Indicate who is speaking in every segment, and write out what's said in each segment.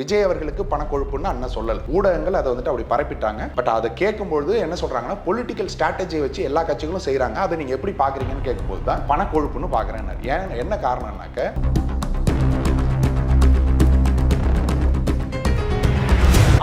Speaker 1: விஜய் அவர்களுக்கு பணக்கொழுப்புன்னு அண்ணன் சொல்லல. ஊடகங்கள் அதை வந்துட்டு அப்படி பரப்பிட்டாங்க. பட் அதை கேட்கும்போது என்ன சொல்றாங்கன்னா பொலிட்டிக்கல் ஸ்ட்ராட்டஜி வச்சு எல்லா கட்சிகளும் செய்யறாங்க அதை நீங்க எப்படி பாக்குறீங்கன்னு கேட்கும்போது தான் பணக்கொழுப்புன்னு பாக்குறேன் ஏன் என்ன காரணம்னாக்க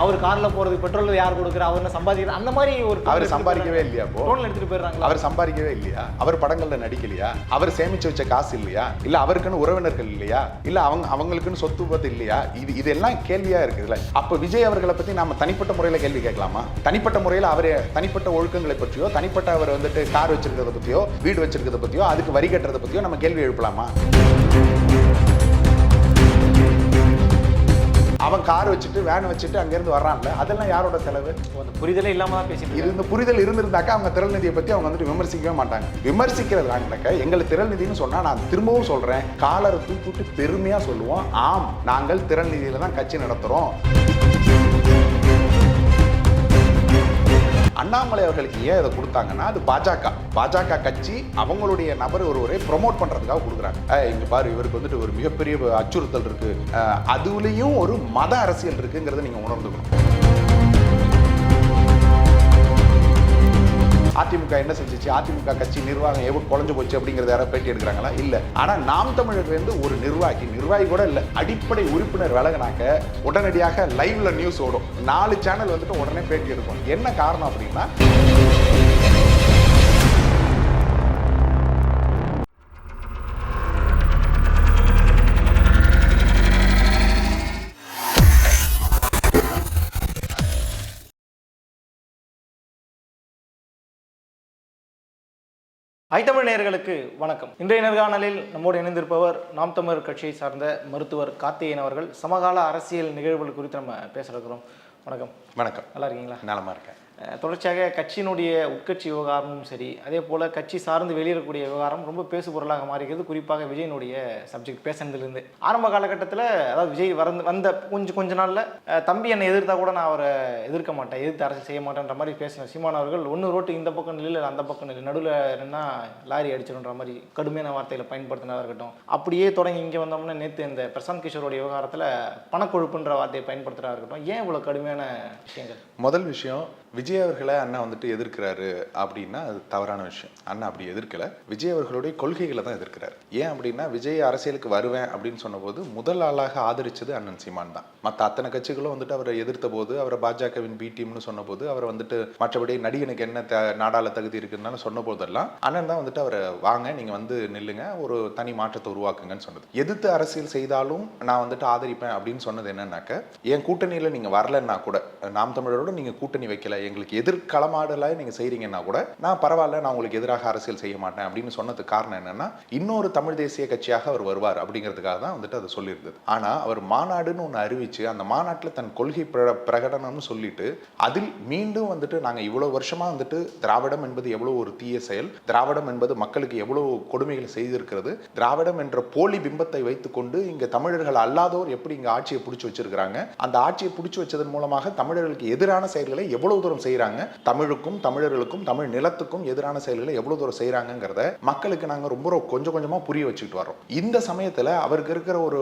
Speaker 2: அவர் கார்ல போறது பெட்ரோல் யார் கொடுக்குறா அவர் என்ன சம்பாதிக்கிறார் அந்த மாதிரி ஒரு
Speaker 1: அவர் சம்பாதிக்கவே
Speaker 2: போயிடுறாங்க.
Speaker 1: இல்லையா
Speaker 2: tone எடுத்துட்டு போயிடுறாங்களா?
Speaker 1: அவர் சம்பாதிக்கவே இல்லையா? அவர் படங்கள்ல நடிக்கலையா? அவர் சேமிச்சு வச்ச காசு இல்லையா? இல்ல அவருக்குன்னு உறவினர்கள் இல்லையா? இல்ல அவங்க அவங்களுக்குன்னு சொத்து பத்து இல்லையா? இது இதெல்லாம் கேள்வியா இருக்குதுல்ல அப்ப விஜய் அவர்களை பத்தி நாம தனிப்பட்ட முறையில கேள்வி கேட்கலாமா? தனிப்பட்ட முறையில அவர் தனிப்பட்ட ஒழுக்கங்களை பற்றியோ தனிப்பட்ட அவர் வந்துட்டு கார் வச்சிருக்கிறத பத்தியோ வீடு வச்சிருக்கிறத பத்தியோ அதுக்கு வரி கட்டுறத பத்தியோ நம்ம கேள்வி எழுப்பலாமா? அவன் கார் வச்சுட்டு வேன் வச்சுட்டு அங்கிருந்து வர்றான்ல அதெல்லாம் யாரோட செலவு?
Speaker 2: அந்த புரிதலே இல்லாம தான் பேசிட்டு இருக்காங்க.
Speaker 1: இருந்த புரிதல் இருந்திருந்தாக்கா அவங்க திரள் நிதியை பத்தி அவங்க வந்துட்டு விமர்சிக்கவே மாட்டாங்க. விமர்சிக்கிறதுனாக்க எங்களை திரள் நிதின்னு சொன்னா நான் திரும்பவும் சொல்றேன். காலரை தூக்கிட்டு பெருமையா சொல்லுவோம். ஆம் நாங்கள் திரள் நிதியில தான் கட்சி நடத்துறோம். அண்ணாமலை அவர்களுக்கு ஏன் இதை கொடுத்தாங்கன்னா அது பாஜக. பாஜக கட்சி அவங்களுடைய நபர் ஒருவரை ப்ரொமோட் பண்றதுக்காக கொடுக்குறாங்க. இங்கே பாரு இவருக்கு வந்துட்டு ஒரு மிகப்பெரிய அச்சுறுத்தல் இருக்குது அதுலேயும் ஒரு மத அரசியல் இருக்குங்கிறத நீங்கள் உணர்ந்துக்கணும். அதிமுக என்ன செஞ்சிச்சு? அதிமுக கட்சி நிர்வாகம் எவ்வளோ குழஞ்சு போச்சு அப்படிங்கிறத யாராவது பேட்டி எடுக்கிறாங்களா? இல்லை. ஆனால் நாம் தமிழர்லேருந்து ஒரு நிர்வாகி. நிர்வாகி கூட இல்லை. அடிப்படை உறுப்பினர் விலகினாக்க உடனடியாக லைவ்ல நியூஸ் ஓடும். நாலு சேனல் வந்துட்டு உடனே பேட்டி எடுக்கும். என்ன காரணம் அப்படின்னா
Speaker 2: ஐத்தமிழ் நேயர்களுக்கு வணக்கம். இன்றைய நேர்காணலில் நம்மோடு இணைந்திருப்பவர் நாம் தமிழர் கட்சியை சார்ந்த மருத்துவர் கார்த்திகேயன் அவர்கள். சமகால அரசியல் நிகழ்வுகள் குறித்து நம்ம பேச இருக்கிறோம். வணக்கம்.
Speaker 1: வணக்கம்.
Speaker 2: நல்லா இருக்கீங்களா?
Speaker 1: நலமா இருக்கேன்.
Speaker 2: தொடர்ச்சியாக கட்சியினுடைய உட்கட்சி விவகாரமும் சரி அதே போல் கட்சி சார்ந்து வெளியிடக்கூடிய விவகாரம் ரொம்ப பேசு பொருளாக மாறிக்கிறது குறிப்பாக விஜயனுடைய சப்ஜெக்ட் பேசுனதுலேருந்து. ஆரம்ப காலகட்டத்தில் அதாவது விஜய் வரந்து வந்த கொஞ்சம் கொஞ்ச நாளில் தம்பி என்னை எதிர்த்தா கூட நான் அவரை எதிர்க்க மாட்டேன் எதிர்த்து அரசு செய்ய மாட்டேன்ற மாதிரி பேசின சீமான் அவர்கள் ஒன்று ரோட்டு இந்த பக்கம் நில்லு அந்த பக்கம் நில்லு நடுவில் நின்னா லாரி அடிச்சிடுன்ற மாதிரி கடுமையான வார்த்தைகளை பயன்படுத்தினதாக இருக்கட்டும். அப்படியே தொடங்கி இங்கே வந்தோம்னா நேற்று இந்த பிரசாந்த் கிஷோருடைய விவகாரத்தில் பணக்கொழுப்புன்ற வார்த்தையை பயன்படுத்துகிறதா இருக்கட்டும். ஏன் இவ்வளோ கடுமையான விஷயங்கள்?
Speaker 1: முதல் விஷயம் விஜய் அவர்களை அண்ணா வந்துட்டு எதிர்க்கிறாரு அப்படின்னா அது தவறான விஷயம். அண்ணா அப்படி எதிர்க்கல. விஜய் அவர்களுடைய கொள்கைகளை தான் எதிர்க்கிறார். ஏன் அப்படின்னா விஜய் அரசியலுக்கு வருவேன் அப்படின்னு சொன்னபோது முதல் ஆளாக ஆதரிச்சது அண்ணன் சீமான் தான். மற்ற அத்தனை கட்சிகளும் வந்துட்டு அவரை எதிர்த்த போது அவரை பாஜகவின் பி டீம்னு சொன்னபோது அவரை வந்துட்டு மற்றபடி நடிகனுக்கு என்ன த நாடாள தகுதி இருக்குன்னு சொன்ன போதெல்லாம் அண்ணன் தான் வந்துட்டு அவரை வாங்க நீங்க வந்து நில்லுங்க ஒரு தனி மாற்றத்தை உருவாக்குங்கன்னு சொன்னது. எதிர்த்து அரசியல் செய்தாலும் நான் வந்துட்டு ஆதரிப்பேன் அப்படின்னு சொன்னது என்னன்னாக்க என் கூட்டணியில நீங்க வரலன்னா கூட நாம் தமிழரோட நீங்கள் கூட்டணி வைக்கல எங்களுக்கு எதிர்களமாடல நீங்கள் செய்கிறீங்கன்னா கூட நான் பரவாயில்ல நான் உங்களுக்கு எதிராக அரசியல் செய்ய மாட்டேன் அப்படின்னு சொன்னதுக்கு காரணம் என்னன்னா இன்னொரு தமிழ் தேசிய கட்சியாக அவர் வருவார் அப்படிங்கிறதுக்காக தான் வந்துட்டு அதை சொல்லியிருந்தது. ஆனால் அவர் மாநாடுன்னு ஒன்று அறிவித்து அந்த மாநாட்டில் தன் கொள்கை பிர- பிரகடனம்னு சொல்லிட்டு அதில் மீண்டும் வந்துட்டு நாங்கள் இவ்வளோ வருஷமாக வந்துட்டு திராவிடம் என்பது எவ்வளோ ஒரு தீய செயல் திராவிடம் என்பது மக்களுக்கு எவ்வளோ கொடுமைகளை செய்திருக்கிறது திராவிடம் என்ற போலி பிம்பத்தை வைத்துக்கொண்டு இங்கே தமிழர்கள் அல்லாதோர் எப்படி இங்கே ஆட்சியை பிடிச்சி வச்சிருக்கிறாங்க அந்த ஆட்சியை பிடிச்சி வச்சதன் மூலமாக தமிழர்களுக்கு எதிரான செயல்களை எவ்வளவு தூரம் செய்றாங்க? தமிழுக்கும் தமிழர்களுக்கும் தமிழ் நிலத்துக்கும் எதிரான செயல்களை எவ்வளவு தூரம் செய்றாங்கங்கிறத மக்களுக்கு நாங்க ரொம்ப ரொம்ப கொஞ்சம் கொஞ்சமா புரிய வச்சுக்கிட்டு வரோம் இந்த சமயத்துல அவருக்கு இருக்கிற ஒரு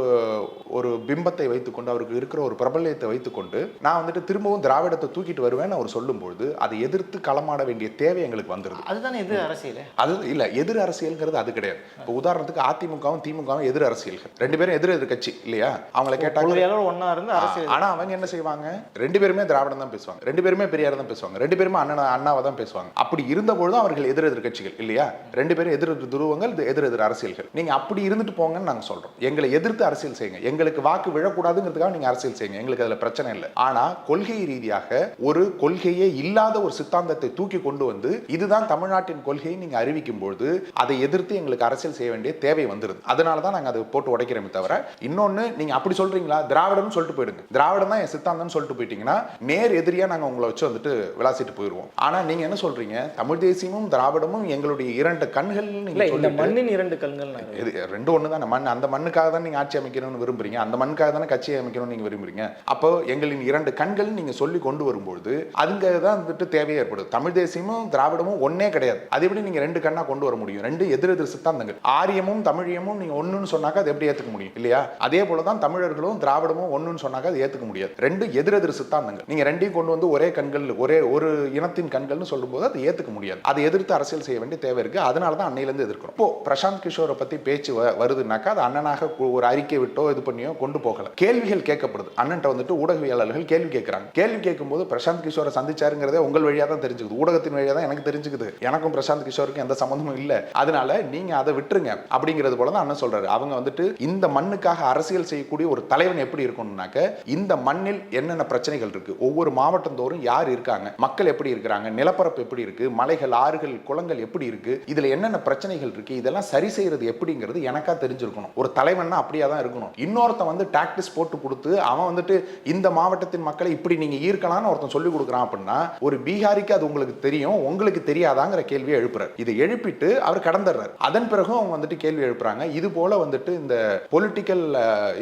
Speaker 1: ஒரு பிம்பத்தை வைத்துக்கொண்டு அவருக்கு இருக்கிற ஒரு பிரபல்யத்தை வைத்துக்கொண்டு நான் வந்துட்டு திரும்பவும் திராவிடத்தை தூக்கிட்டு வருவேன்னு அவர் சொல்லும்பொழுது அதை எதிர்த்து களமாட வேண்டிய தேவை எங்களுக்கு வந்துருது.
Speaker 2: அதுதானே இது அரசியல்?
Speaker 1: அது இல்ல எதிர் அரசியல்ங்கிறது அது கிடையாது. இப்போ உதாரணத்துக்கு அதிமுகவும் திமுகவும் எதிர் அரசியல்கள். ரெண்டு பேரும் எதிர் எதிர் கட்சி இல்லையா? அவங்கள கேட்டாங்க
Speaker 2: ஒண்ணா இருந்து அரசியல்.
Speaker 1: ஆனா அவங்க என்ன செய்வாங்க? ரெண்டு பேருமே திராவிடம் தான் பேசுவாங்க. பேசுவாங்க. ரெண்டு பேருமே பெரியார் தான் பேசுவாங்க. ரெண்டு பேருமே அண்ணன் அண்ணாவை தான் பேசுவாங்க. அப்படி இருந்த அவர்கள் எதிர் எதிர் கட்சிகள் இல்லையா? ரெண்டு பேரும் எதிர் எதிர் துருவங்கள் இது எதிர் எதிர் அரசியல்கள். நீங்க அப்படி இருந்துட்டு போங்கன்னு நாங்க சொல்றோம். எங்களை எதிர்த்து அரசியல் செய்யுங்க. எங்களுக்கு வாக்கு விழக்கூடாதுங்கிறதுக்காக நீங்க அரசியல் செய்யுங்க. எங்களுக்கு அதுல பிரச்சனை இல்லை. ஆனா கொள்கை ரீதியாக ஒரு கொள்கையே இல்லாத ஒரு சித்தாந்தத்தை தூக்கி கொண்டு வந்து இதுதான் தமிழ்நாட்டின் கொள்கையை நீங்க அறிவிக்கும் பொழுது அதை எதிர்த்து எங்களுக்கு அரசியல் செய்ய வேண்டிய தேவை வந்துருது. அதனால தான் நாங்க அதை போட்டு உடைக்கிறோமே தவிர இன்னொன்னு நீங்க அப்படி சொல்றீங்களா? திராவிடம்னு சொல்லிட்டு போயிடுங்க. திராவிடம் தான் என் சித்தாந்தம்னு சொல்லிட்டு போயிட்டீங்கன்னா நேர் எதிர் எதிரியா நாங்க உங்களை வச்சு வந்துட்டு விளாசிட்டு போயிடுவோம் ஆனா நீங்க என்ன சொல்றீங்க? தமிழ் தேசியமும் திராவிடமும் எங்களுடைய இரண்டு கண்கள்
Speaker 2: இல்ல
Speaker 1: நீங்க
Speaker 2: இந்த
Speaker 1: சொல்லிட்டு
Speaker 2: மண்ணின் இரண்டு கண்கள்
Speaker 1: இது ரெண்டு ஒன்று தான் மண் அந்த மண்ணுக்காக தான் நீங்கள் ஆட்சி அமைக்கணும்னு விரும்புறீங்க. அந்த மண்ணுக்காக தானே கட்சி அமைக்கணும்னு நீங்கள் விரும்புறீங்க. அப்போ எங்களின் இரண்டு கண்கள் நீங்கள் சொல்லி கொண்டு வரும்பொழுது அதுங்க தான் வந்துட்டு தேவையே ஏற்படுது. தமிழ் தேசியமும் திராவிடமும் ஒன்னே கிடையாது. அது எப்படி நீங்கள் ரெண்டு கண்ணா கொண்டு வர முடியும்? ரெண்டு எதிர் எதிர் சித்தாந்தங்கள். ஆரியமும் தமிழியமும் நீங்கள் ஒன்றுன்னு சொன்னாக்கா அது எப்படி ஏற்றுக்க முடியும்? இல்லையா? அதே போல தான் தமிழர்களும் திராவிடமும் ஒன்றுன்னு சொன்னாக்கா அது ஏற்றுக்க முடியாது. ரெண்டு எதிர் எதிர் சித்தாந்தங்கள். நீங்கள் ரெண்டையும் கொண்டு வந்து ஒரே கண்கள் ஒரே ஒரு இனத்தின் கண்கள்னு சொல்லும்போது அதை ஏற்றுக்க முடியாது. அதை எதிர்த்து அரசியல் செய்ய வேண்டிய தேவை இருக்குது அதனால தான் அன்னையிலேருந்து எதிர்க்கிறோம். இப்போ பிரசாந்த் கிஷோரை பற்றி பேச்சு வ- வருதுனாக்கா அது அண்ணனாக ஒரு அறிக்கை விட்டோ இது பண்ணியோ கொண்டு போகல. கேள்விகள் கேட்கப்படுது. அண்ணன்ட்ட வந்துட்டு ஊடகவியலாளர்கள் கேள்வி கேட்குறாங்க. கேள்வி கேட்கும்போது பிரசாந்த் கிஷோரை சந்திச்சாருங்கிறதே உங்கள் வழியாக தான் தெரிஞ்சுக்குது. ஊடகத்தின் வழியா தான் எனக்கு தெரிஞ்சுக்குது. எனக்கும் பிரசாந்த் கிஷோருக்கும் எந்த சம்மந்தமும் இல்லை. அதனால நீங்கள் அதை விட்டுருங்க. அப்படிங்கிறது போல தான் அண்ணன் சொல்றாரு. அவங்க வந்துட்டு இந்த மண்ணுக்காக அரசியல் செய்யக்கூடிய ஒரு தலைவன் எப்படி இருக்கணும்னாக்க இந்த மண்ணில் என்னென்ன பிரச்சனைகள் இருக்குது ஒவ்வொரு மாவட்டந்தோறும் யார் இருக்காங்க? மக்கள் எப்படி இருக்கிறாங்க? நிலப்பரப்பு எப்படி இருக்கு? மலைகள் ஆறுகள் குளங்கள் எப்படி இருக்கு? இதுல என்னென்ன பிரச்சனைகள் இருக்கு? இதெல்லாம் சரி செய்யறது எப்படிங்கிறது எனக்கா தெரிஞ்சிருக்கணும். ஒரு தலைவன்னா அப்படியே தான் இருக்கணும். இன்னொருத்தன் வந்து டாக்டிஸ் போட்டு கொடுத்து அவன் வந்துட்டு இந்த மாவட்டத்தின் மக்களை இப்படி நீங்க ஈர்க்கலாம்னு ஒருத்தன் சொல்லி கொடுக்குறான் அப்படின்னா ஒரு பீகாரிக்கு அது உங்களுக்கு தெரியும் உங்களுக்கு தெரியாதாங்கிற கேள்வியை எழுப்புறாரு. இதை எழுப்பிட்டு அவர் கடந்துடுறாரு. அதன் பிறகும் அவங்க வந்துட்டு கேள்வி எழுப்புறாங்க. இது போல வந்துட்டு இந்த பொலிட்டிக்கல்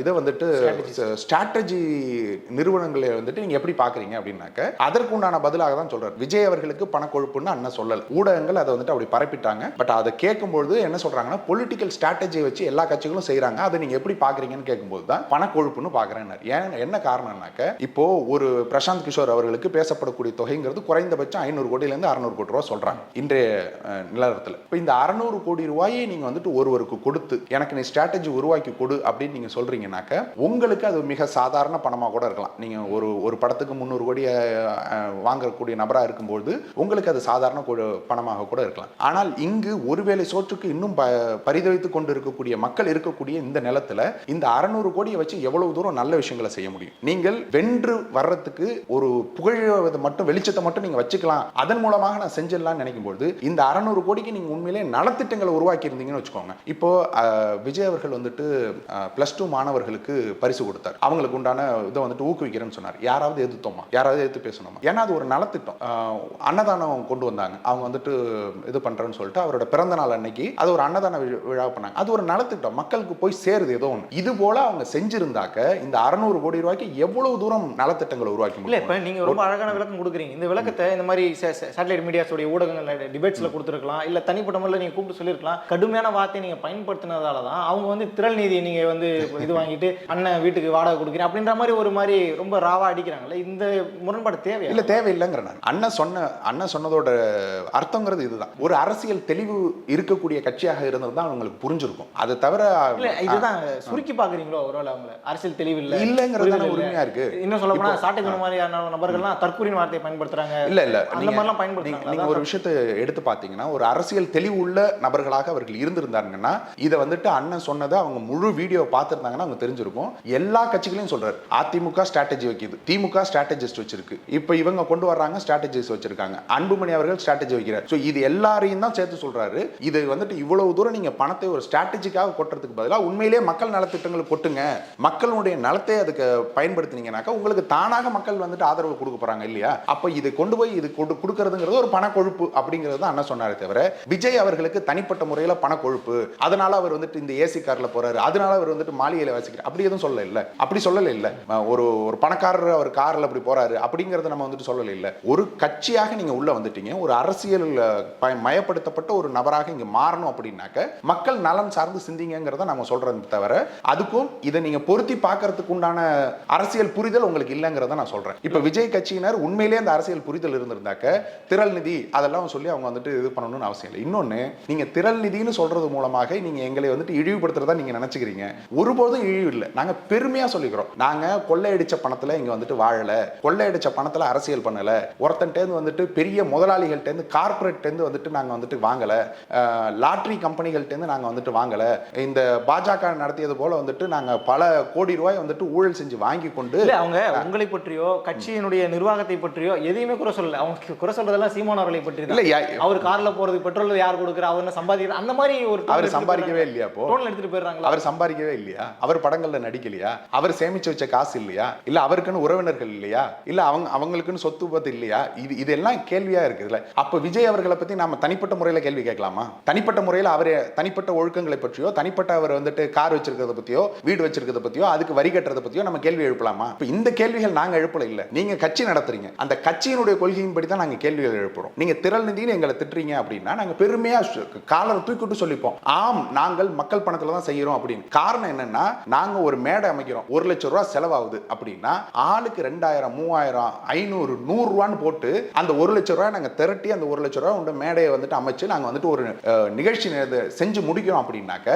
Speaker 1: இதை வந்துட்டு ஸ்ட்ராட்டஜி நிறுவனங்களை வந்துட்டு நீங்க எப்படி பாக்குறீங்க அப்படின்னாக்க அதற்கு உண்டான பதிலாக தான் சொல்றாரு. விஜய் அவர்களுக்கு பணக்கொழுப்புன்னு அண்ணன் சொல்லல. ஊடகங்கள் அதை வந்துட்டு அப்படி பரப்பிட்டாங்க. பட் அதை கேட்கும்போது என்ன சொல்றாங்கன்னா பொலிட்டிக்கல் ஸ்ட்ராட்டஜி வச்சு எல்லா கட்சிகளும் செய்றாங்க. அதை நீங்க எப்படி பாக்குறீங்கன்னு கேட்கும்போது தான் பணக்கொழுப்புன்னு பாக்குறேன் ஏன் என்ன காரணம்னாக்க இப்போ ஒரு பிரசாந்த் கிஷோர் அவர்களுக்கு பேசப்படக்கூடிய தொகைங்கிறது குறைந்தபட்சம் ஐநூறு கோடியில இருந்து அறுநூறு கோடி ரூபா சொல்றாங்க. இன்றைய நிலவரத்தில். இப்போ இந்த அறநூறு கோடி ரூபாயை நீங்க வந்துட்டு ஒருவருக்கு கொடுத்து எனக்கு நீ ஸ்ட்ராட்டஜி உருவாக்கி கொடு அப்படின்னு நீங்க சொல்றீங்கன்னாக்க உங்களுக்கு அது மிக சாதாரண பணமாக கூட இருக்கலாம். நீங்க ஒரு ஒரு படத்துக்கு முந்நூறு கோடி வாங்கக்கூடிய நபரா இருக்கும்போது உங்களுக்கு அது சாதாரண பணமாக கூட இருக்கலாம். ஆனால் இங்கு ஒருவேளை சோற்றுக்கு இன்னும் ப பரிதவித்து கொண்டு இருக்கக்கூடிய மக்கள் இருக்கக்கூடிய இந்த நிலத்துல இந்த அறநூறு கோடியை வச்சு எவ்வளவு தூரம் நல்ல விஷயங்களை செய்ய முடியும்? நீங்கள் வென்று வர்றதுக்கு ஒரு புகழ மட்டும் வெளிச்சத்தை மட்டும் நீங்க வச்சுக்கலாம். அதன் மூலமாக நான் செஞ்சிடலாம்னு நினைக்கும் போது இந்த அறநூறு கோடிக்கு நீங்க உண்மையிலே நலத்திட்டங்களை உருவாக்கி இருந்தீங்கன்னு வச்சுக்கோங்க. இப்போ விஜய் அவர்கள் வந்துட்டு பிளஸ் டூ மாணவர்களுக்கு பரிசு கொடுத்தார். அவங்களுக்கு உண்டான இதை வந்துட்டு ஊக்குவிக்கிறேன்னு சொன்னார். யாராவது எதிர்த்தோமா? யாராவது எதிர்த்து பேசணுமா? ஏன்னா அது ஒரு நலத்திட்டம். அன்னதானம் கொண்டு வந்தாங்க. அவங்க வந்துட்டு இது பண்றேன்னு சொல்லிட்டு அவரோட பிறந்த நாள் அன்னைக்கு அது ஒரு அன்னதான விழா பண்ணாங்க. அது ஒரு நலத்திட்டம். மக்களுக்கு போய் சேருது ஏதோ ஒன்று இது போல அவங்க செஞ்சிருந்தாக்க இந்த அறநூறு கோடி ரூபாய்க்கு எவ்வளவு தூரம் நலத்திட்டங்களை உருவாக்கி முடியும்?
Speaker 2: இப்ப நீங்க ரொம்ப அழகான விளக்கம் கொடுக்குறீங்க. இந்த விளக்கத்தை இந்த மாதிரி சேட்டலைட் மீடியாஸோட ஊடகங்கள் டிபேட்ஸ்ல கொடுத்துருக்கலாம். இல்ல தனிப்பட்ட முறையில் நீங்க கூப்பிட்டு சொல்லியிருக்கலாம். கடுமையான வார்த்தையை நீங்க பயன்படுத்தினதால தான் அவங்க வந்து திரள் நீதியை நீங்க வந்து இது வாங்கிட்டு அண்ணன் வீட்டுக்கு வாடகை கொடுக்குறேன் அப்படின்ற மாதிரி ஒரு மாதிரி ரொம்ப ராவா அடிக்கிறாங்கல்ல. இந்த முரண்பாடு தேவையா?
Speaker 1: இல்ல தேவையில்லைங்கிற நான். அண்ணன் சொன்ன அண்ணன் சொன்னதோட அர்த்தங்கிறது இதுதான். ஒரு அரசியல் தெளிவு இருக்கக்கூடிய கட்சியாக இருந்திருந்தா அவங்களுக்கு புரிஞ்சிருக்கும். அதை தவிர
Speaker 2: இதுதான் சுருக்கி பாக்குறீங்களோ ஒருவேளை அவங்கள? அரசியல் தெளிவு இல்ல.
Speaker 1: இல்லைங்கிறது
Speaker 2: புரிதல்
Speaker 1: தானே
Speaker 2: இல்ல.
Speaker 1: உரிமையா இருக்கு.
Speaker 2: இன்னும் சொல்ல போனா சாட்டை மாதிரியான நபர்கள்லாம் தற்கூரின் வார்த்தையை பயன்படுத்துறாங்க.
Speaker 1: இல்ல இல்ல.
Speaker 2: அந்த மாதிரிலாம் பயன்படுத்துறாங்க.
Speaker 1: நீங்க ஒரு விஷயத்தை எடுத்து பாத்தீங்கன்னா ஒரு அரசியல் தெளிவு உள்ள நபர்களாக அவர்கள் இருந்திருந்தாங்கன்னா இதை வந்துட்டு அண்ணன் சொன்னதை அவங்க முழு வீடியோ பார்த்திருந்தாங்கன்னா அவங்க தெரிஞ்சிருக்கும். எல்லா கட்சிகளையும் சொல்றாரு. அதிமுக ஸ்ட்ராட்டஜி வைக்குது. திமுக ஸ்ட்ராட்டஜிஸ்ட் வச்சிருக்கு. இப்போ இவங்க கொண்டு வர்றாங்க ஸ்ட்ராட்டஜிஸ் வச்சிருக்காங்க. அன்புமணி அவர்கள் ஸ்ட்ராட்டஜி வைக்கிறார். ஸோ இது எல்லாரையும் தான் சேர்த்து சொல்றாரு. இது வந்துட்டு இவ்வளவு தூரம் நீங்க பணத்தை ஒரு ஸ்ட்ராட்டஜிக்காக கொட்டுறதுக்கு பதிலாக உண்மையிலேயே மக்கள் நலத்திட்டங்களை கொட்டுங்க. மக்களுடைய நலத்தை அதுக்கு பயன்படுத்தினீங்கனாக்கா உங்களுக்கு தானாக மக்கள் வந்துட்டு ஆதரவு கொடுக்க போறாங்க இல்லையா? அப்ப இது கொண்டு போய் இது கொடு கொடுக்கறதுங்கிறது ஒரு பணக்கொழுப்பு அப்படிங்கிறது தான் அண்ணன் சொன்னாரே தவிர விஜய் அவர்களுக்கு தனிப்பட்ட முறையில் பணக்கொழுப்பு. அதனால அவர் வந்துட்டு இந்த ஏசி கார்ல போறாரு. அதனால அவர் வந்துட்டு மாளிகையில் வசிக்கிறார். அப்படி எதுவும் சொல்லல. இல்லை அப்படி சொல்லல இல்லை. ஒரு ஒரு பணக்காரர் அவர் கார்ல அப்படி போறாரு. அப்படிங்கிறத நம்ம வந்துட்டு சொல்லலை இல்லை. ஒரு கட்சியாக நீங்கள் உள்ளே வந்துட்டீங்க ஒரு அரசியல் மயப்படுத்தப்பட்ட ஒரு நபராக இங்கே மாறணும் அப்படின்னாக்க மக்கள் நலன் சார்ந்து சிந்திங்கிறத நம்ம சொல்கிறது தவிர அதுக்கும் இதை நீங்கள் பொருத்தி பார்க்கறதுக்கு உண்டான அரசியல் புரிதல் உங்களுக்கு இல்லைங்கிறத நான் சொல்கிறேன் இப்போ விஜய் கட்சியினர் உண்மையிலேயே அந்த அரசியல் புரிதல் இருந்திருந்தாக்க திரள் நிதி அதெல்லாம் சொல்லி அவங்க வந்துட்டு இது பண்ணணும்னு அவசியம் இல்லை. இன்னொன்னு நீங்கள் திரள் நிதினு சொல்றது மூலமாக நீங்கள் எங்களை வந்துட்டு இழிவுபடுத்துறதா நீங்க நினச்சிக்கிறீங்க. ஒருபோதும் இழிவு இல்லை. நாங்கள் பெருமையாக சொல்லிக்கிறோம். நாங்கள் கொள்ளையடிச்ச பணத்தில் இங்கே வந்துட்டு வாழலை. கொள்ளை கொள்ளையடிச்ச பணத்துல அரசியல் பண்ணல. ஒருத்தன்ட்டேந்து வந்துட்டு பெரிய முதலாளிகள்ட்டேருந்து கார்பரேட்லேருந்து வந்துட்டு நாங்க வந்துட்டு வாங்கல. லாட்ரி கம்பெனிகள்ட்டேருந்து நாங்க வந்துட்டு வாங்கல. இந்த பாஜக நடத்தியது போல வந்துட்டு நாங்க பல கோடி ரூபாய் வந்துட்டு ஊழல் செஞ்சு வாங்கி கொண்டு
Speaker 2: அவங்க உங்களை பற்றியோ கட்சியினுடைய நிர்வாகத்தை பற்றியோ எதையுமே குறை சொல்லல. அவங்க குறை சொல்றதெல்லாம் சீமான் அவர்களை பற்றி
Speaker 1: இல்ல
Speaker 2: அவர் கார்ல போறது பெட்ரோல் யார் கொடுக்குறா அவர் என்ன சம்பாதிக்கிறார் அந்த மாதிரி ஒரு
Speaker 1: அவர் சம்பாதிக்கவே. இல்லையா அப்போ?
Speaker 2: எடுத்துட்டு போயிடுறாங்களா?
Speaker 1: அவர் சம்பாதிக்கவே இல்லையா? அவர் படங்கள்ல நடிக்கலையா? அவர் சேமிச்சு வச்ச காசு இல்லையா? இல்ல அவருக்குன்னு உறவினர்கள் இல்லையா? இல்ல அவங்க அவங்களுக்குன்னு சொத்து பத்து இல்லையா? இது இதெல்லாம் கேள்வியா இருக்குதுல்ல அப்ப விஜய் அவர்களை பத்தி நாம தனிப்பட்ட முறையில கேள்வி கேட்கலாமா? தனிப்பட்ட முறையில அவர் தனிப்பட்ட ஒழுக்கங்களை பற்றியோ தனிப்பட்ட அவர் வந்துட்டு கார் வச்சிருக்கிறத பத்தியோ வீடு வச்சிருக்கிறத பத்தியோ அதுக்கு வரி கட்டுறத பத்தியோ நம்ம கேள்வி எழுப்பலாமா? இப்ப இந்த கேள்விகள் நாங்க எழுப்பல இல்ல. நீங்க கட்சி நடத்துறீங்க. அந்த கட்சியினுடைய கொள்கையின்படி தான் நாங்க கேள்விகள் எழுப்புறோம். நீங்க திரள் நிதினு எங்களை திட்டுறீங்க அப்படின்னா நாங்க பெருமையா காலரை தூக்கிட்டு சொல்லிப்போம். ஆம் நாங்கள் மக்கள் பணத்துல தான் செய்யறோம் அப்படின்னு. காரணம் என்னன்னா நாங்க ஒரு மேடை அமைக்கிறோம். ஒரு லட்சம் ரூபாய் செலவாகுது அப்படின்னா ஆளுக்கு ரெண்டாயிரம் மூவாயிரம் ஐநூறு நூறுரூவான்னு போட்டு அந்த ஒரு லட்சம் ரூபாய் நாங்கள் திரட்டி அந்த ஒரு லட்சம் ரூபாய் உண்டு மேடையை வந்துட்டு அமைச்சு நாங்கள் வந்துட்டு ஒரு நிகழ்ச்சி செஞ்சு முடிக்கிறோம் அப்படின்னாக்க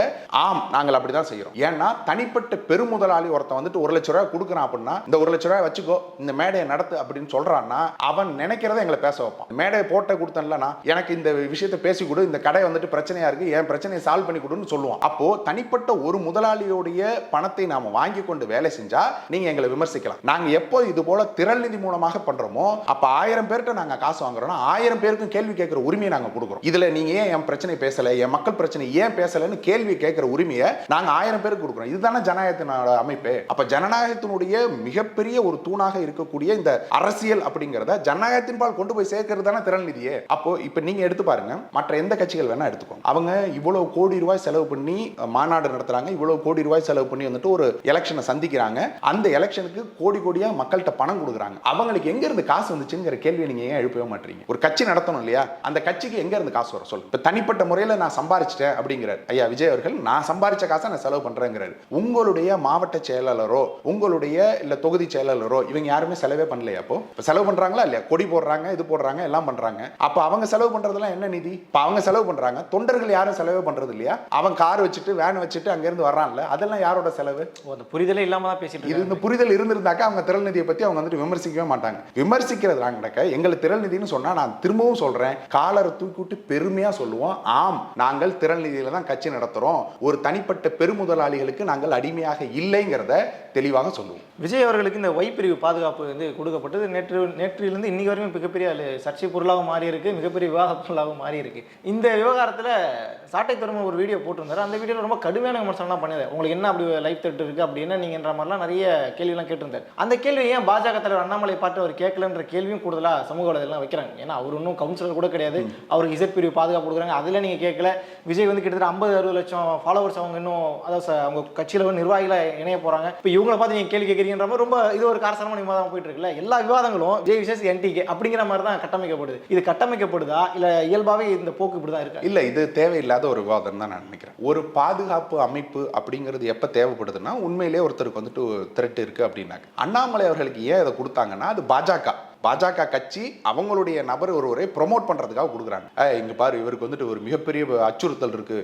Speaker 1: ஆம் நாங்கள் அப்படி தான் செய்யறோம். ஏன்னா தனிப்பட்ட பெருமுதலாளி ஒருத்தன் வந்துட்டு ஒரு லட்சம் ரூபாய் கொடுக்குறான் அப்படின்னா இந்த ஒரு லட்சம் ரூபாய் வச்சுக்கோ இந்த மேடையை நடத்து அப்படின்னு சொல்கிறான்னா அவன் நினைக்கிறத எங்களை பேச வைப்பான். மேடையை போட்ட கொடுத்தேன்லனா எனக்கு இந்த விஷயத்தை பேசி கொடு இந்த கடை வந்துட்டு பிரச்சனையாக இருக்குது என் பிரச்சனையை சால்வ் பண்ணி கொடுன்னு சொல்லுவான். அப்போது தனிப்பட்ட ஒரு முதலாளியோடைய பணத்தை நாம் வாங்கி கொண்டு வேலை செஞ்சால் நீங்கள் எங்களை விமர்சிக்கலாம். நாங்கள் எப்போ இது போல திரள் நிதி மூலமாக பண்றோமோ அப்ப ஆயிரம் பேர்கிட்ட நாங்க காசு வாங்குறோம்னா ஆயிரம் பேருக்கும் கேள்வி கேட்கிற உரிமையை நாங்க கொடுக்குறோம். இதுல நீங்க ஏன் என் பிரச்சனை பேசல என் மக்கள் பிரச்சனை ஏன் பேசலன்னு கேள்வி கேட்கிற உரிமையை நாங்க ஆயிரம் பேருக்கு கொடுக்குறோம். இதுதானே ஜனநாயகத்தினோட அமைப்பு. அப்ப ஜனநாயகத்தினுடைய மிகப்பெரிய ஒரு தூணாக இருக்கக்கூடிய இந்த அரசியல் அப்படிங்கிறத ஜனநாயகத்தின் பால் கொண்டு போய் சேர்க்கிறது தானே திறன் நிதியே. அப்போ இப்ப நீங்க எடுத்து பாருங்க மற்ற எந்த கட்சிகள் வேணா எடுத்துக்கோங்க. அவங்க இவ்வளவு கோடி ரூபாய் செலவு பண்ணி மாநாடு நடத்துறாங்க இவ்வளவு கோடி ரூபாய் செலவு பண்ணி வந்துட்டு ஒரு எலெக்ஷனை சந்திக்கிறாங்க. அந்த எலெக்ஷனுக்கு கோடி கோடியா மக்கள்கிட்ட பணம் கொடுக்குறாங்க. அவங்களுக்கு எங்க இருந்து காசு வந்துச்சுங்கிற கேள்வியை நீங்க ஏன் எழுப்பவே மாட்டீங்க? ஒரு கட்சி நடத்தணும் இல்லையா? அந்த கட்சிக்கு எங்க இருந்து காசு வரும் சொல்லு இப்ப தனிப்பட்ட முறையில நான் சம்பாரிச்சிட்டேன் அப்படிங்கிறார். ஐயா விஜய் அவர்கள் நான் சம்பாரிச்ச காசை நான் செலவு பண்றேங்கிறாரு. உங்களுடைய மாவட்ட செயலாளரோ உங்களுடைய இல்ல தொகுதி செயலாளரோ இவங்க யாருமே செலவே பண்ணலையா அப்போ? இப்ப செலவு பண்றாங்களா இல்லையா? கொடி போடுறாங்க இது போடுறாங்க எல்லாம் பண்றாங்க. அப்ப அவங்க செலவு பண்றதெல்லாம் என்ன நிதி? இப்ப அவங்க செலவு பண்றாங்க. தொண்டர்கள் யாரும் செலவே பண்றது இல்லையா? அவன் கார் வச்சுட்டு வேன் வச்சுட்டு அங்க இருந்து வர்றான்ல அதெல்லாம் யாரோட செலவு?
Speaker 2: அந்த புரிதலே இல்லாம தான் பேசிட்டு
Speaker 1: இந்த புரிதல் இருந்திருந்தாக்கா அவங்க திரள் நிதியை பத்தி அவங்க வந்துட்டு விமர்சிக்கவே மாட்டாங்க. விமர்சிக்கிறது நாங்கடக்க எங்களை திரள் நிதினு சொன்னா நான் திரும்பவும் சொல்றேன். காலரை தூக்கி விட்டு பெருமையா சொல்லுவோம். ஆம் நாங்கள் திரள் நிதியில தான் கட்சி நடத்துறோம். ஒரு தனிப்பட்ட பெருமுதலாளிகளுக்கு நாங்கள் அடிமையாக இல்லைங்கிறத தெளிவாக சொல்லுவோம்.
Speaker 2: விஜய் அவர்களுக்கு இந்த ஒய் பிரிவு பாதுகாப்பு வந்து கொடுக்கப்பட்டது. நேற்று நேற்றிலிருந்து இன்னைக்கு வரைக்கும் மிகப்பெரிய சர்ச்சை பொருளாக மாறி இருக்கு மிகப்பெரிய விவாக பொருளாக மாறி இருக்கு இந்த விவகாரத்தில் சாட்டை தரும ஒரு வீடியோ போட்டிருந்தாரு. அந்த வீடியோவில் ரொம்ப கடுமையான விமர்சனம்லாம் பண்ணியது உங்களுக்கு என்ன அப்படி லைஃப் தட்டு இருக்கு அப்படின்னா நீங்கன்ற மாதிரிலாம் நிறைய கேள்விலாம் கேட்டிருந்தாரு. அந்த கேள்வி ஏன் பாஜக தலைவர் அண்ணாமலை பார்த்து அவர் கேட்கலன்ற கேள்வியும் கூடுதலாக சமூக வலைதளம் வைக்கிறாங்க. ஏன்னா அவர் இன்னும் கவுன்சிலர் கூட கிடையாது. அவருக்கு இசட் பிரிவு பாதுகாப்பு கொடுக்குறாங்க. அதில் நீங்கள் கேட்கல. விஜய் வந்து கிட்டத்தட்ட ஐம்பது அறுபது லட்சம் ஃபாலோவர்ஸ் அவங்க இன்னும் அதாவது அவங்க கட்சியில் வந்து நிர்வாகிகளை இணைய போகிறாங்க இப்போ இவங்களை பார்த்து நீங்கள் கேள்வி கேட்குறீங்கன்ற மாதிரி ரொம்ப இது ஒரு காரசாரமான விவாதம் போயிட்டு இருக்குல்ல? எல்லா விவாதங்களும் ஜெய் விசேஷ் என்டிகே அப்படிங்கிற மாதிரி தான் கட்டமைக்கப்படுது. இது கட்டமைக்கப்படுதா? இல்லை இயல்பாகவே இந்த போக்கு இப்படி தான் இருக்கு?
Speaker 1: இல்லை இது தேவையில்லாத ஒரு விவாதம் தான் நான் நினைக்கிறேன். ஒரு பாதுகாப்பு அமைப்பு அப்படிங்கிறது எப்போ தேவைப்படுதுன்னா உண்மையிலேயே ஒருத்தருக்கு வந்துட்டு த்ரெட் இருக்கு அப்படின்னாக்க அண்ணாமலை அவர்களுக்கு ஏன் இதை கொடுத்தாங்கன்னா அது பாஜக. பாஜக கட்சி அவங்களுடைய நபர் ஒருவரை ப்ரொமோட் பண்ணுறதுக்காக கொடுக்குறாங்க. அஹ் இங்க பாரு இவருக்கு வந்துட்டு ஒரு மிகப்பெரிய அச்சுறுத்தல் இருக்கு.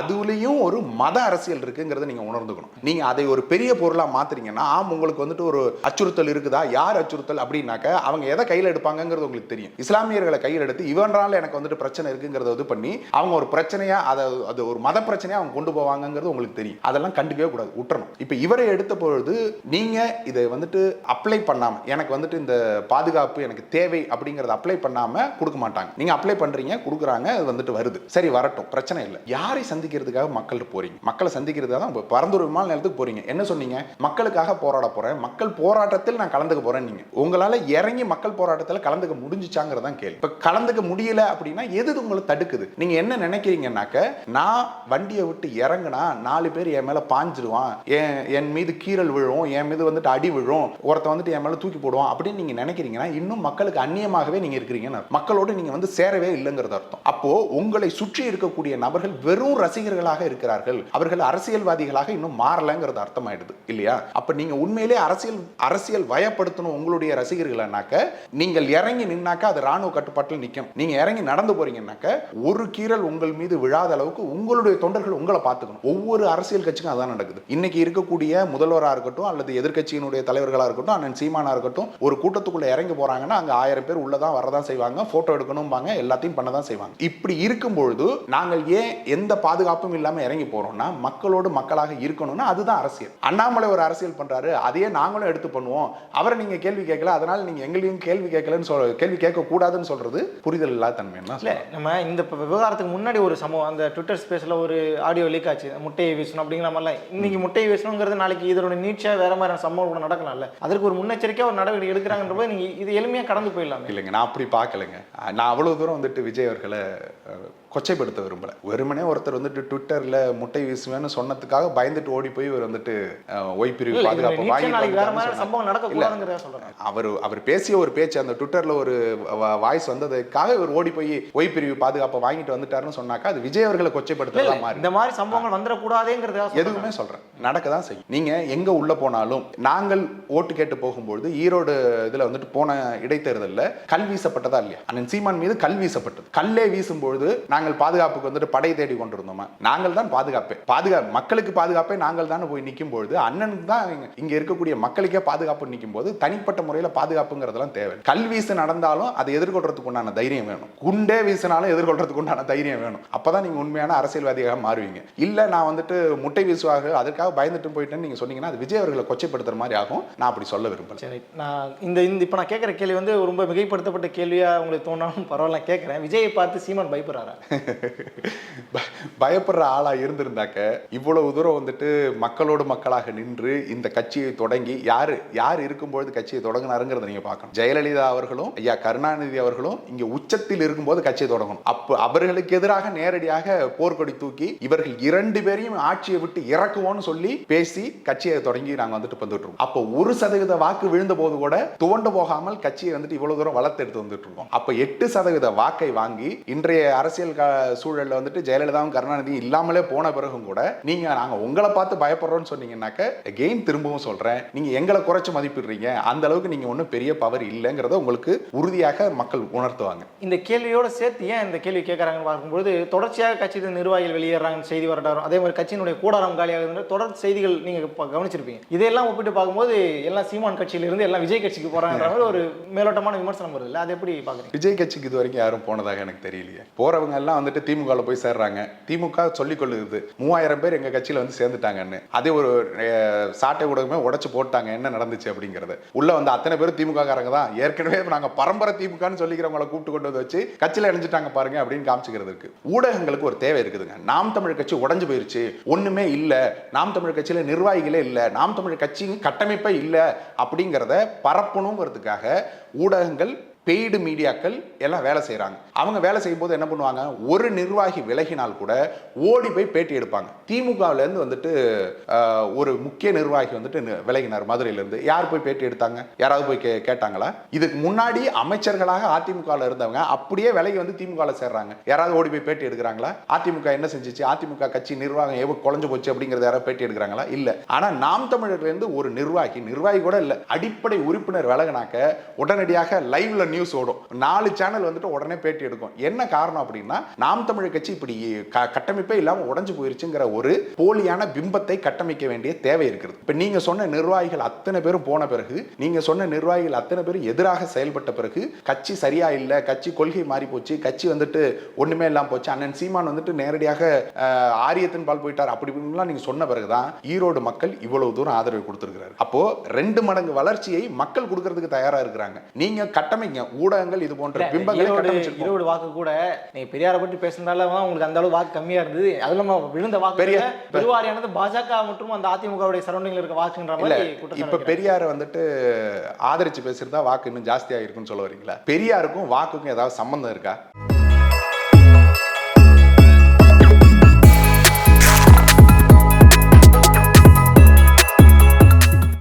Speaker 1: அதுலேயும் ஒரு மத அரசியல் இருக்குங்கிறத நீங்க உணர்ந்துக்கணும். நீங்க அதை ஒரு பெரிய பொருளாக மாத்துறீங்கன்னா ஆம் உங்களுக்கு வந்துட்டு ஒரு அச்சுறுத்தல் இருக்குதா? யார் அச்சுறுத்தல்? அப்படின்னாக்க அவங்க எதை கையில் எடுப்பாங்கங்கிறது உங்களுக்கு தெரியும். இஸ்லாமியர்களை கையில் எடுத்து இவனால எனக்கு வந்துட்டு பிரச்சனை இருக்குங்கிறத இது பண்ணி அவங்க ஒரு பிரச்சனையா அதை அது ஒரு மத பிரச்சனையா அவங்க கொண்டு போவாங்கங்கிறது உங்களுக்கு தெரியும். அதெல்லாம் கண்டுக்கவே கூடாது விட்டுறணும் இப்போ இவரை எடுத்த பொழுது நீங்க இதை வந்துட்டு அப்ளை பண்ணாம எனக்கு வந்துட்டு இந்த பாதி பாதுகாப்பு எனக்கு தேவை அப்படிங்கறத அப்ளை பண்ணாம கொடுக்க மாட்டாங்க. நீங்க அப்ளை பண்றீங்க கொடுக்குறாங்க அது வந்துட்டு வருது. சரி வரட்டும். பிரச்சனை இல்லை. யாரை சந்திக்கிறதுக்காக மக்கள் போறீங்க? மக்களை சந்திக்கிறதுக்காக தான் இப்ப பரந்தூர் விமான நிலையத்துக்கு போறீங்க. என்ன சொன்னீங்க? மக்களுக்காக போராட போறேன். மக்கள் போராட்டத்தில் நான் கலந்துக்க போறேன் நீங்க. உங்களால இறங்கி மக்கள் போராட்டத்தில் கலந்துக்க முடிஞ்சுச்சாங்கிறதான் கேள்வி. இப்ப கலந்துக்க முடியல அப்படின்னா எது உங்களை தடுக்குது? நீங்க என்ன நினைக்கிறீங்கன்னாக்க நான் வண்டியை விட்டு இறங்குனா நாலு பேர் என் மேல பாஞ்சிருவான் என் என் மீது கீறல் விழும். என் மீது வந்துட்டு அடி விழும். ஒருத்த வந்துட்டு என் மேல தூக்கி போடுவான் அப்படின்னு நீங்க நினைக்கிறீங்கன்னா இன்னும் மக்களுக்கு அந்நியமாகவே நீங்க இருக்கிறீங்கன்னு மக்களோடு நீங்க வந்து சேரவே இல்லைங்கிறது அர்த்தம். அப்போ உங்களை சுற்றி இருக்கக்கூடிய நபர்கள் வெறும் ரசிகர்களாக இருக்கிறார்கள். அவர்கள் அரசியல்வாதிகளாக இன்னும் மாறலைங்கிறது அர்த்தமாயிடுது இல்லையா? அப்ப நீங்க உண்மையிலே அரசியல் அரசியல் வயப்படுத்தணும் உங்களுடைய ரசிகர்கள்னாக்க நீங்கள் இறங்கி நின்னாக்க அது ராணுவ கட்டுப்பாட்டில் நிற்கும் நீங்க இறங்கி நடந்து போறீங்கன்னாக்க ஒரு கீறல் உங்கள் மீது விழாத அளவுக்கு உங்களுடைய தொண்டர்கள் உங்களை பார்த்துக்கணும். ஒவ்வொரு அரசியல் கட்சிக்கும் அதான் நடக்குது. இன்னைக்கு இருக்கக்கூடிய முதல்வராக இருக்கட்டும் அல்லது எதிர்கட்சியினுடைய தலைவர்களாக இருக்கட்டும் அண்ணன் சீமானா இருக்கட்டும் ஒரு கூட்டத்துக்குள்ள இறங்கி இறங்கி போறாங்கன்னா அங்க ஆயிரம் பேர் உள்ளதான் வரதான் செய்வாங்க போட்டோ எடுக்கணும்பாங்க எல்லாத்தையும் பண்ண தான் செய்வாங்க. இப்படி இருக்கும்பொழுது நாங்கள் ஏன் எந்த பாதுகாப்பும் இல்லாம இறங்கி போறோம்னா மக்களோடு மக்களாக இருக்கணும்னா அதுதான் அரசியல். அண்ணாமலை ஒரு அரசியல் பண்றாரு அதையே நாங்களும் எடுத்து பண்ணுவோம். அவரை நீங்க கேள்வி கேட்கல அதனால நீங்க எங்களையும் கேள்வி கேட்கலன்னு சொல்ல கேள்வி கேட்க கூடாதுன்னு சொல்றது புரிதல் இல்லாத தன்மைன்னா
Speaker 2: இல்ல நம்ம இந்த விவகாரத்துக்கு முன்னாடி ஒரு சம்பவம் அந்த ட்விட்டர் ஸ்பேஸ்ல ஒரு ஆடியோ லீக் ஆச்சு முட்டையை வீசணும் அப்படிங்கிற மாதிரிலாம். இன்னைக்கு முட்டையை வீசணுங்கிறது நாளைக்கு இதோட நீட்சியா வேற மாதிரியான சம்பவம் கூட நடக்கலாம்ல. அதற்கு ஒரு முன்னெச்சரிக்கையா ஒரு நடவடிக்கை எடுக்கிறாங்கன்ற போது நீங்க இது எளிமையா கடந்து போயிடலாம்.
Speaker 1: இல்லைங்க நான் அப்படி பார்க்கலைங்க. நான் அவ்வளவு தூரம் வந்துட்டு விஜய் அவர்களை கொச்சைப்படுத்த விரும்பல. வெறுமனே ஒருத்தர் வந்துட்டு ட்விட்டர்ல முட்டை வீசுவேன்னு சொன்னதுக்காக பயந்துட்டு ஓடி போய் இவர் வந்துட்டு அஹ், ஒய் பிரிவு
Speaker 2: இல்ல
Speaker 1: பாதுகாப்பு
Speaker 2: சொல்றேன்
Speaker 1: அவர் அவர் பேசிய ஒரு பேச்சு அந்த ட்விட்டர்ல ஒரு வாய்ஸ் வந்ததுக்காக இவர் ஓடி போய் ஒய் பிரிவு பாதுகாப்பை வாங்கிட்டு வந்துட்டாருன்னு சொன்னாக்கா அது விஜய் அவர்களை மாறி.
Speaker 2: இந்த மாதிரி சம்பவங்கள் வந்துடக்கூடாதேங்கிறதா
Speaker 1: எதுவுமே சொல்றேன். நடக்க தான் செய்யும். நீங்க எங்க உள்ள போனாலும் நாங்கள் ஓட்டு கேட்டு போகும்பொழுது ஈரோடு இதுல வந்துட்டு போன இடைத்தேர்தல்ல கல் வீசப்பட்டதா இல்லையா? அண்ணன் சீமான் மீது கல் வீசப்பட்டது. கல்லே வீசும்பொழுது நாங்கள் நாங்கள் பாதுகாப்புக்கு வந்துட்டு படை தேடி கொண்டிருந்தோமா. நாங்கள் தான் பாதுகாப்பே. பாதுகா மக்களுக்கு பாதுகாப்பே நாங்கள் தானே போய் நிற்கும் பொழுது அண்ணனுக்கு தான் இங்க- இருக்கக்கூடிய மக்களுக்கே பாதுகாப்பு நிற்கும் போது தனிப்பட்ட முறையில் பாதுகாப்புங்கிறதெல்லாம் தேவை. கல் வீசு நடந்தாலும் அதை எதிர்கொள்றதுக்கு உண்டான தைரியம் வேணும். குண்டே வீசினாலும் எதிர்கொள்றதுக்கு உண்டான தைரியம் வேணும். அப்பதான் நீங்க உண்மையான அரசியல்வாதியாக மாறுவீங்க. இல்ல நான் வந்துட்டு முட்டை வீசுவாக அதுக்காக பயந்துட்டு போயிட்டேன்னு நீங்க சொன்னீங்கன்னா அது விஜய் அவர்களை கொச்சைப்படுத்துற மாதிரி ஆகும். நான் அப்படி சொல்ல விரும்பல
Speaker 2: சரி நான் இந்த இந்த இப்போ நான் கேட்குற கேள்வி வந்து ரொம்ப மிகைப்படுத்தப்பட்ட கேள்வியா உங்களுக்கு தோணாலும் பரவாயில்ல கேட்குறேன். விஜயை பார்த்து சீமான் பயப்படுறாரா?
Speaker 1: பயப்படுற ஆளா இருந்திருந்தாக்க இவ்வளவு தூரம் வந்துட்டு மக்களோடு மக்களாக நின்று இந்த கட்சியை தொடங்கி யாரு யார் இருக்கும்பொழுது கட்சியை தொடங்கினாருங்கிறத நீங்க பார்க்கணும். ஜெயலலிதா அவர்களும் ஐயா கருணாநிதி அவர்களும் இங்க உச்சத்தில் இருக்கும்போது கட்சியை தொடங்கணும். அப்போ அவர்களுக்கு எதிராக நேரடியாக போர்க்கொடி தூக்கி இவர்கள் இரண்டு பேரையும் ஆட்சியை விட்டு இறக்குவோம்னு சொல்லி பேசி கட்சியை தொடங்கி நாங்க வந்துட்டு வந்துட்டு அப்போ ஒரு சதவீத வாக்கு விழுந்த போது கூட துவண்டு போகாமல் கட்சியை வந்துட்டு இவ்வளவு தூரம் வளர்த்து எடுத்து வந்துட்டு இருக்கோம் அப்ப எட்டு சதவீத வாக்கை வாங்கி இன்றைய அரசியல் க- சூழல்ல வந்துட்டு ஜெயலலிதாவும் கருணாநிதியும் இல்லாமலே போன பிறகும் கூட நீங்க நாங்க உங்களை பார்த்து பயப்படுறோம்னு சொன்னீங்கன்னாக்க எகெயின் திரும்பவும் சொல்றேன். நீங்க எங்களை குறைச்சு மதிப்பிடுறீங்க. அந்த அளவுக்கு நீங்க ஒன்றும் பெரிய பவர் இல்லைங்கிறத உங்களுக்கு உறுதியாக மக்கள் உணர்த்துவாங்க.
Speaker 2: இந்த கேள்வியோட சேர்த்து ஏன் இந்த கேள்வி கேட்குறாங்கன்னு பார்க்கும்போது தொடர்ச்சியாக கட்சியின் நிர்வாகிகள் வெளியேறாங்கன்னு செய்தி வரட்டாரும் அதே மாதிரி கட்சியினுடைய கூடாரம் காலியாக தொடர் செய்திகள் நீங்க இப்ப கவனிச்சிருப்பீங்க. இதையெல்லாம் ஒப்பிட்டு பார்க்கும்போது எல்லாம் சீமான் கட்சியில இருந்து எல்லாம் விஜய் கட்சிக்கு மாதிரி ஒரு மேலோட்டமான விமர்சனம் வருது இல்லை? அதை எப்படி பார்க்குறீங்க?
Speaker 1: விஜய் கட்சிக்கு இது வரைக்கும் யாரும் போனதாக எனக்கு தெரியலையே. போறவங்க எல்லாம் வந்துட்டு திமுகவில் போய் சேர்றாங்க. திமுக சொல்லிக் கொள்ளுது மூவாயிரம் பேர் எங்கள் கட்சியில் வந்து சேர்ந்துட்டாங்கன்னு. அதே ஒரு சாட்டை ஊடகமே உடச்சி போட்டாங்க என்ன நடந்துச்சு அப்படிங்கிறது. உள்ள வந்து அத்தனை பேரும் திமுக காரங்க தான். ஏற்கனவே நாங்கள் பரம்பரை திமுகன்னு சொல்லிக்கிறவங்கள கூப்பிட்டு கொண்டு வந்து வச்சு கட்சியில இணைஞ்சிட்டாங்க பாருங்க அப்படின்னு காமிச்சுக்கிறதுக்கு ஊடகங்களுக்கு ஒரு தேவை இருக்குதுங்க. நாம் தமிழ் கட்சி உடஞ்சு போயிருச்சு ஒன்றுமே இல்லை. நாம் தமிழ் கட்சியில் நிர்வாகிகளே இல்லை. நாம் தமிழ் கட்சியும் கட்டமைப்பே இல்லை அப்படிங்கிறத பரப்பணுங்கிறதுக்காக ஊடகங்கள் பெய்டு மீடியாக்கள் எல்லாம் வேலை செய்கிறாங்க அவங்க வேலை செய்யும்போது என்ன பண்ணுவாங்க? ஒரு நிர்வாகி விலகினால் கூட ஓடி போய் பேட்டி எடுப்பாங்க. திமுகவிலேருந்து வந்துட்டு ஒரு முக்கிய நிர்வாகி வந்துட்டு விலகினார் மதுரையிலேருந்து. யார் போய் பேட்டி எடுத்தாங்க? யாராவது போய் கே கேட்டாங்களா? இதுக்கு முன்னாடி அமைச்சர்களாக அதிமுகவில் இருந்தவங்க அப்படியே விலகி வந்து திமுகவில் சேர்றாங்க. யாராவது ஓடி போய் பேட்டி எடுக்கிறாங்களா? அதிமுக என்ன செஞ்சிச்சு? அதிமுக கட்சி நிர்வாகம் எவ்வளோ குழஞ்சு போச்சு அப்படிங்கிறத யாராவது பேட்டி எடுக்கிறாங்களா? இல்லை. ஆனால் நாம் தமிழர்லேருந்து ஒரு நிர்வாகி நிர்வாகி கூட இல்லை. அடிப்படை உறுப்பினர் விலகினாக்க உடனடியாக லைவ்ல நியூஸ் ஓடும். நாலு சேனல் வந்துட்டு உடனே பேட்டி எடுக்கும். என்ன காரணம் அப்படின்னா நாம் தமிழர் கட்சி இப்படி க- கட்டமைப்பே இல்லாமல் உடஞ்சு போயிருச்சுங்கிற ஒரு போலியான பிம்பத்தை கட்டமைக்க வேண்டிய தேவை இருக்கிறது. இப்போ நீங்க சொன்ன நிர்வாகிகள் அத்தனை பேரும் போன பிறகு நீங்க சொன்ன நிர்வாகிகள் அத்தனை பேரும் எதிராக செயல்பட்ட பிறகு கட்சி சரியா இல்லை கட்சி கொள்கை மாறி போச்சு கட்சி வந்துட்டு ஒண்ணுமே இல்லாம போச்சு அண்ணன் சீமான் வந்துட்டு நேரடியாக ஆரியத்தின் பால் போயிட்டார் அப்படி இப்படின்லாம் நீங்க சொன்ன பிறகு தான் ஈரோடு மக்கள் இவ்வளவு தூரம் ஆதரவு கொடுத்திருக்கிறாரு அப்போ ரெண்டு மடங்கு வளர்ச்சியை மக்கள் கொடுக்கறதுக்கு தயாராக இருக்கிறாங்க. நீங்க கட்டமைங்க. ஊடகங்கள் இது போன்ற பிம்பங்களை
Speaker 2: ஈரோடு வாக்கு கூட நீங்க பெரியாரை பற்றி பேசுனதால உங்களுக்கு அந்த அளவு வாக்கு கம்மியா இருந்தது. அது இல்லாம விழுந்த வாக்கு
Speaker 1: பெரிய-
Speaker 2: பெருவாரியானது பாஜக மற்றும் அந்த அதிமுகவுடைய சரௌண்டிங்ல இருக்க வாக்குன்ற மாதிரி
Speaker 1: இப்ப. பெரியாரை வந்துட்டு ஆதரிச்சு பேசுறதா வாக்கு இன்னும் ஜாஸ்தியா இருக்குன்னு சொல்ல வரீங்களா? பெரியாருக்கும் வாக்குக்கும் ஏதாவது சம்பந்தம் இருக்கா?